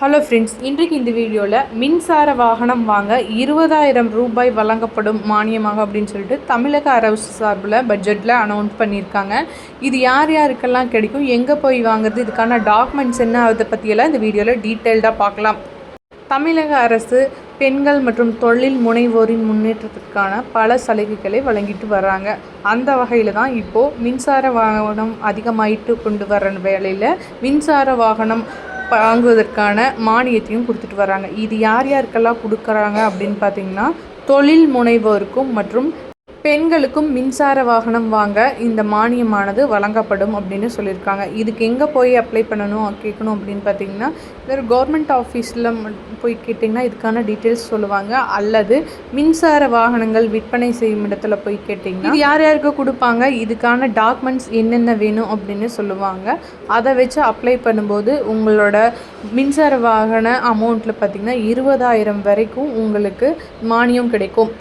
Hello friends இன்றைக்கு இந்த வீடியோவில் மின்சார வாகனம் வாங்க இருபதாயிரம் ரூபாய் வழங்கப்படும் மானியமாக அப்படின்னு சொல்லிட்டு தமிழக அரசு சார்பில் பட்ஜெட்டில் அனௌன்ஸ் பண்ணியிருக்காங்க. இது யார் யாருக்கெல்லாம் கிடைக்கும் எங்கே போய் வாங்குறது இதுக்கான டாக்குமெண்ட்ஸ் என்ன அதை பற்றியெல்லாம் இந்த வீடியோவில் டீட்டெயில்டாக பார்க்கலாம். தமிழக அரசு பெண்கள் மற்றும் தொழில் முனைவோரின் முன்னேற்றத்திற்கான பல சலுகைகளை வழங்கிட்டு வர்றாங்க. அந்த வகையில் தான் இப்போது மின்சார வாகனம் அதிகமாயிட்டு கொண்டு வர வேலையில் மின்சார வாகனம் வாங்குவதற்கான மானியத்தையும் கொடுத்துட்டு வராங்க இது யார் யாருக்கெல்லாம் கொடுக்குறாங்க அப்படின்னு பார்த்தீங்கன்னா தொழில் முனைவோருக்கும் மற்றும் பெண்களுக்கும் மின்சார வாகனம் வாங்க இந்த மானியமானது வழங்கப்படும் அப்படின்னு சொல்லியிருக்காங்க. இதுக்கு எங்கே போய் அப்ளை பண்ணணும் கேட்கணும் அப்படின்னு பார்த்தீங்கன்னா வேறு கவர்மெண்ட் ஆஃபீஸில் போய் கேட்டிங்கன்னா இதுக்கான டீட்டெயில்ஸ் சொல்லுவாங்க. அல்லது மின்சார வாகனங்கள் விற்பனை செய்யும் இடத்துல போய் கேட்டிங்கன்னா இது யார் யாருக்கு கொடுப்பாங்க? இதுக்கான டாக்குமெண்ட்ஸ் என்னென்ன வேணும் அப்படின்னு சொல்லுவாங்க. அதை வச்சு அப்ளை பண்ணும்போது உங்களோட மின்சார வாகன அமௌண்ட்டில் பார்த்தீங்கன்னா இருபதாயிரம் வரைக்கும் உங்களுக்கு மானியம் கிடைக்கும்.